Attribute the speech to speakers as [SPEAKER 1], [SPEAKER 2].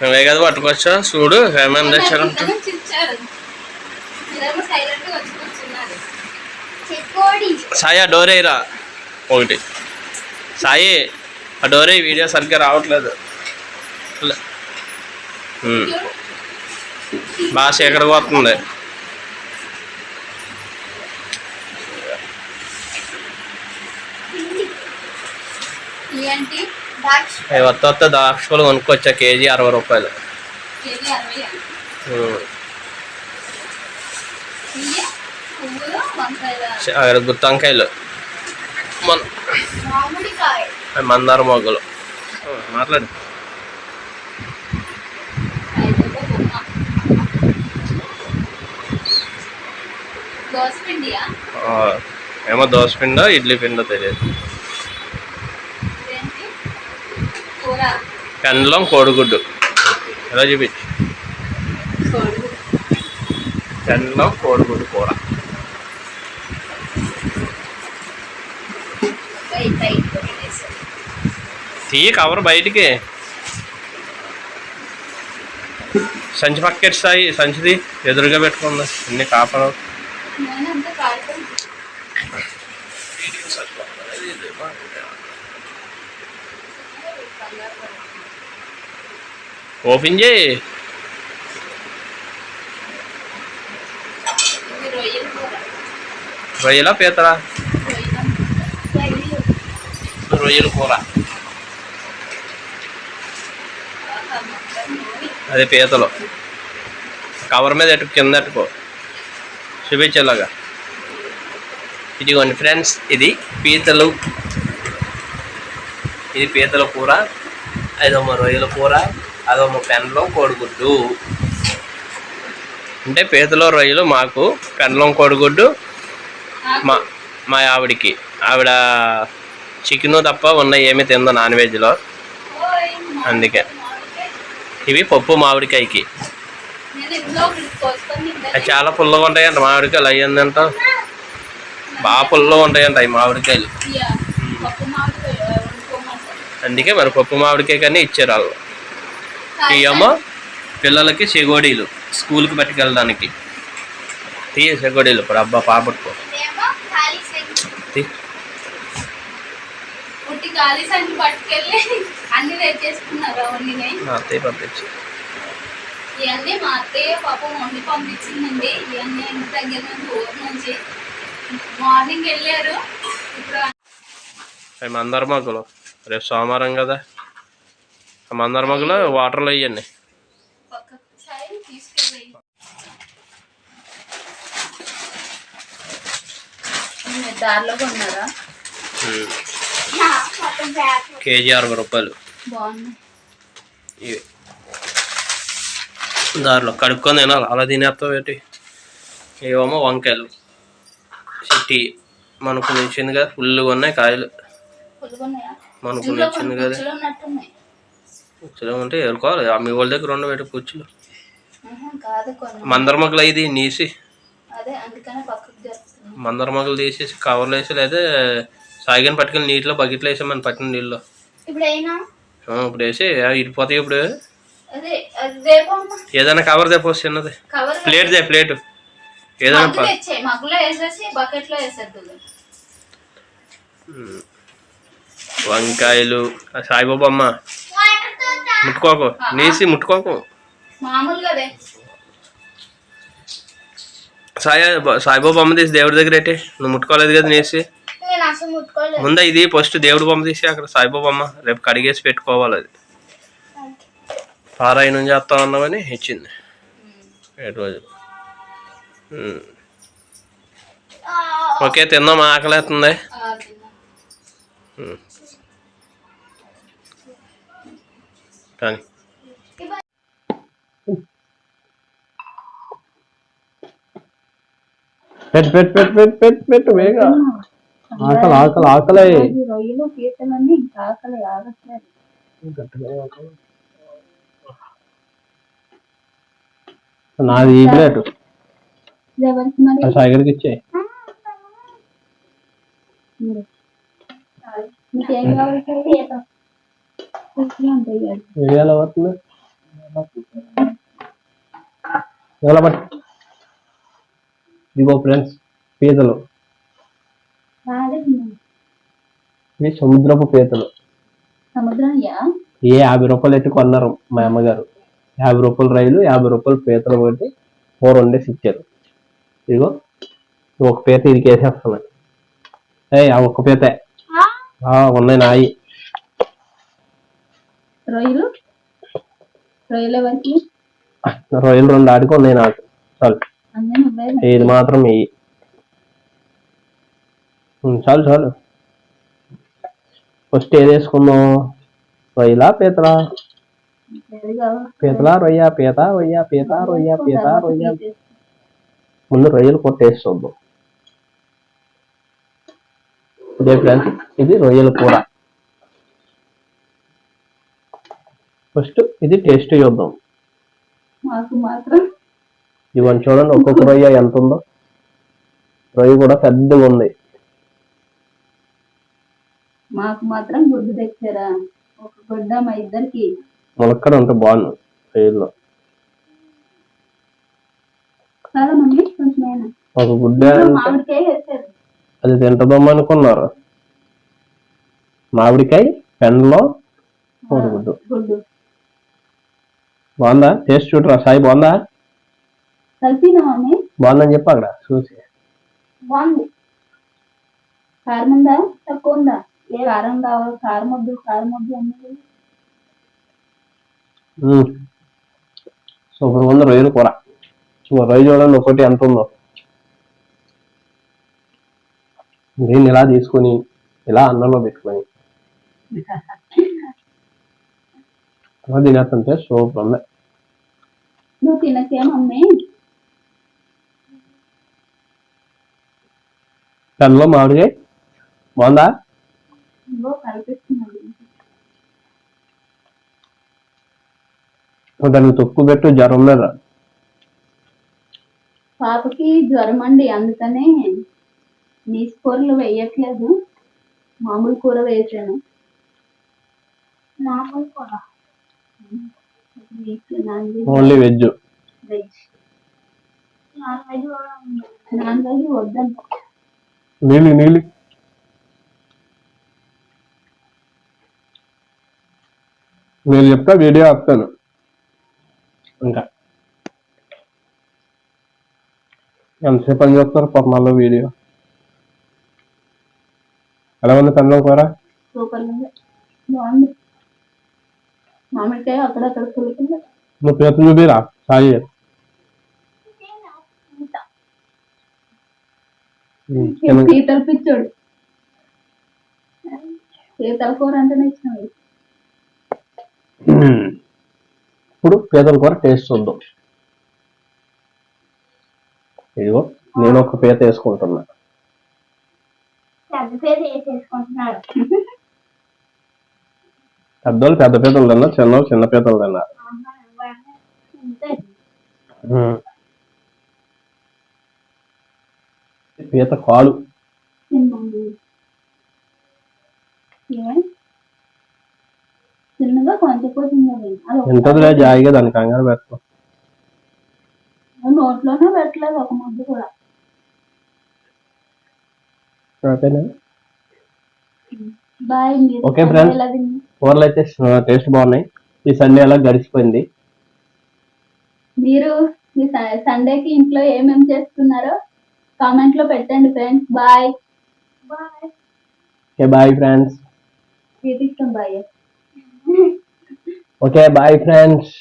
[SPEAKER 1] నువ్వే కదా పట్టుకొచ్చా చూడు ఏమేమి తెచ్చారంట సాయి ఆ డోర్ వేయరా? ఒకటి. సాయి ఆ డోర్ వీడియో సరిగ్గా రావట్లేదు. బాగా చీకటి పోతుంది?
[SPEAKER 2] ఏంటి?
[SPEAKER 1] వత్త వత్త దాక్షలు కొనుక్కొచ్చా కేజీ అరవై రూపాయలు. గుత్తంకాయలు మన మందార మొగ్గలు. మాట్లాడు. ఏమో దోశ పిండో ఇడ్లీ పిండో తెలియదు
[SPEAKER 2] ఇదేంటి కూర
[SPEAKER 1] పెండలం కోడిగుడ్డు. ఎలా చూపించు? పెండలం కోడిగుడ్డు కూర.
[SPEAKER 2] బయట టైట్ పెట్టేసారు
[SPEAKER 1] తీ కవర్ బయటికి. సంచి పక్కెట్ స్థాయి సంచిది ఎదురుగా పెట్టుకుంది. అన్ని కాపలు. ఓపెన్ చేయి.
[SPEAKER 2] రొయ్యల
[SPEAKER 1] పీతరా
[SPEAKER 2] రొయ్యల
[SPEAKER 1] కూర. అదే పీతలు. కవర్ మీద ఎట్టు కింద ఎట్టుకో. చూపించేలాగా. ఇదిగోండి ఫ్రెండ్స్ ఇది పీతలు. ఇది పీతల కూర. ఐదమ్మ రొయ్యల కూర. అదొమ్మ పెండలం కోడిగుడ్డు. అంటే పీతలు రొయ్యలు మాకు పెండలం కోడిగుడ్డు మా మా ఆవిడికి. ఆవిడ చికెను తప్ప ఉన్న ఏమి తిందో నాన్ వెజ్లో. అందుకే. ఇవి పప్పు మామిడికాయకి. చాలా పుల్లగా ఉంటాయంట మామిడికాయలు. అయ్యిందంట బాగా పుల్లగా ఉంటాయంట అవి మామిడికాయలు. అందుకే మరి పప్పు మామిడికాయ కానీ ఇచ్చారు వాళ్ళు. ఇవేమో పిల్లలకి చెగోడీలు స్కూల్కి పట్టుకెళ్ళడానికి. తీ చెగోడీలు ఇప్పుడు అబ్బా పాపట్టుకో పంపించి.
[SPEAKER 2] ఇవన్నీ మా అత్తయ్య పాపం వండి పంపించిందండి. ఇవన్నీ ఇంటి దగ్గర నుంచి ఊరు నుంచి మార్నింగ్ వెళ్ళారు. ఇప్పుడు
[SPEAKER 1] అవి మందార మొగ్గలు రేపు సోమవారం కదా. మందార మొగ్గలు వాటర్లో వేయండి కేజీ అరవై రూపాయలు. ఇవి దారిలో కడుక్కొని తినాలి. అలా తినేస్తావు ఏంటి? ఏమో వంకాయలు. సిట్టి మనకు నిచ్చింది కదా ఫుల్గా ఉన్నాయి కాయలు మనకు నిచ్చింది కదా. ఉంటే ఎదుర్కోవాలి ఆ మీ వాళ్ళ దగ్గర
[SPEAKER 2] ఆహా, కాదు కొన్ని
[SPEAKER 1] మందర మొగ్గలు ఇది నీసి. మందర మొగ్గలు తీసేసి కవర్లు వేసి లేదా సాగిని పట్టుకెళ్ళి నీటిలో బకెట్లో వేసి మన పట్టిన నీళ్ళు
[SPEAKER 3] ఇప్పుడు
[SPEAKER 1] వేసి ఇడిపోతాయి ఇప్పుడు. ఏదైనా కవర్ తెప్పొచ్చు చిన్నది. ప్లేట్ దే ప్లేట్. ఏదైనా వంకాయలు ఆ సాయిబాబా అమ్మ.
[SPEAKER 3] వాటర్తో
[SPEAKER 1] ముట్టుకోకు. నీసి ముట్టుకోకు. సాయి సాయిబాబా బొమ్మ తీసి దేవుడి దగ్గర ఏంటి నువ్వు ముట్టుకోలేదు కదా నీసి? ముందే ఇది ఫస్ట్ దేవుడి బొమ్మ తీసి అక్కడ సాయిబాబా అమ్మ రేపు కడిగేసి పెట్టుకోవాలి అది. పారాయణం చేస్తా ఉన్నామని ఇచ్చింది. ఏడు రోజు ఓకే తిందాం ఆకలేస్తుంది
[SPEAKER 2] ఆ, తిన్నా.
[SPEAKER 1] ఉమ్. కానీ. పెట్టు పెట్టు పెట్టు పెట్టు పెట్టు పెట్టు వేగా. ఆకలి ఆకలి ఆకలి.
[SPEAKER 2] ఈ రొయ్యలు పీతలన్నీ ఇంకా ఆకలి ఆగట్లేదు.
[SPEAKER 1] నాది ఈ ప్లేట్.
[SPEAKER 2] ఇది ఎవరికి మరి?
[SPEAKER 1] సాగర్కి ఇచ్చే.
[SPEAKER 2] మీకేం కావాలి?
[SPEAKER 1] ఎలా పట్టు ఇదిగో ఫ్రెండ్స్ పీతలు ఇవి సముద్రపు పీతలు ఏ యాభై రూపాయలు ఎట్టు కొన్నారు మా అమ్మగారు. యాభై రూపాయల రైలు యాభై రూపాయలు పీతలు కొట్టి కూర వండేసి ఇచ్చారు. ఇదిగో ఒక పీత ఇది వేసేస్తున్నాయి ఏ ఆ ఒక్క పీతే. ఉన్నాయి నాయి.
[SPEAKER 2] రొయ్యలు? రొయ్యల వరకు
[SPEAKER 1] రొయ్యలు రెండు ఆడికి నాకు చాలు. ఇది మాత్రం వెయ్యి చాలు చాలు. ఫస్ట్ ఏది వేసుకుందాం? రొయ్యలా పీతలా? పీతలా రొయ్య పీత రొయ్య పీత రొయ్య పీత రొయ్య. ముందు రొయ్యలు కొట్టి టేస్ట్ చూద్దాం ఇదే ఫ్రెండ్స్ ఇది రొయ్యల కూర. ఫస్ట్ ఇది టేస్ట్ చూద్దాం.
[SPEAKER 2] మాకు మాత్రం
[SPEAKER 1] ఇవన్నీ చూడండి ఒక్కొక్క రొయ్య ఎంత ఉందో. రొయ్య కూడా పెద్దగా ఉంది.
[SPEAKER 2] మాకు మాత్రం గుడ్డు తెచ్చారా? ఒక గుడ్డ మా ఇద్దరికి.
[SPEAKER 1] ములక్కడ ఉంటే బాగుంది రొయ్యల్లో
[SPEAKER 2] చాలా మంది కొంచెం
[SPEAKER 1] ఒక గుడ్డ
[SPEAKER 2] మామిడికాయ వేసారు
[SPEAKER 1] అది తింటదాం అనుకున్నారు. మామిడికాయ పెన్లో కోడిగుడ్డు
[SPEAKER 2] గుడ్డు.
[SPEAKER 1] బాగుందా? టేస్ట్ చూడరా? సాయి బాగుందా?
[SPEAKER 2] కలిపిన మమ్మీ
[SPEAKER 1] బాగుందని చెప్పు అక్కడ చూసి.
[SPEAKER 2] బాగుంది. కారం ఉందా తక్కువ ఉందా? ఏ కారం కావాలి? కారం వద్దు కారం వద్దు అన్నది.
[SPEAKER 1] సూపర్ ఉంది రొయ్యల కూర. రొయ్య చూడండి ఒకటి ఎంత ఉందో. దీన్ని ఇలా తీసుకొని ఇలా అన్నంలో పెట్టుకొని. తినేస్తుంటే సూపర్ ఉంది.
[SPEAKER 2] నువ్వు తినకే మమ్మీ
[SPEAKER 1] పెన్లో మామిడికాయ? బాగుందా? దానికి తొక్కు పెట్టు జ్వరం మీద
[SPEAKER 2] పాపకి జ్వరం అండి అందుకనే నీసు కూరలు వేయట్లేదు. మామూలు కూర వేసాను non veg
[SPEAKER 1] only veg
[SPEAKER 2] veg
[SPEAKER 3] non veg కూడా ఉంది.
[SPEAKER 2] నాన్ వెజ్ వద్దంట
[SPEAKER 1] నీళ్ళు నీళ్ళు నేను చెప్తా వీడియో ఆపుతాను. ఇంకా. ఎంతసేపు పని చేస్తారు పర్మాలో వీడియో? ఎలా ఉంది పెన్లో కూర
[SPEAKER 2] సూపర్ ఉంది. బాగుంది. మామిడికాయ అక్కడక్కడ పులుకుంది
[SPEAKER 1] నువ్వు చూపిరా సాయి.
[SPEAKER 2] పీతల పిచ్చోడు. పీతల కూర అంటేనే ఇష్టం
[SPEAKER 1] ఉమ్. ఇప్పుడు పీతల కూర టేస్ట్ చూద్దాం. ఇదిగో నేను ఒక పీత వేసుకుంటున్నా.
[SPEAKER 3] పెద్ద పేరు వేసేసుకుంటున్నాడు.
[SPEAKER 1] పెద్దోళ్ళు పెద్ద పీతలు తిన్నారు చిన్నోళ్ళు చిన్న పీతలు తిన్నారు. పీత కాలు. ఎంతదిలే జాయిగా దాని కంగారు
[SPEAKER 2] ఒక నోట్లోనే పెట్టలేదు ఒక ముద్దు కూడా. బాయ్. ఎలా తిన్నారు?
[SPEAKER 1] కూరలు అయితే టేస్ట్ బాగున్నాయి. ఈ సండే అలా గడిచిపోయింది.
[SPEAKER 2] మీరు మీ సండేకి ఇంట్లో ఏమేమి చేస్తున్నారో కామెంట్లో పెట్టండి friends bye
[SPEAKER 3] bye
[SPEAKER 1] okay bye friends
[SPEAKER 2] bye
[SPEAKER 1] okay bye friends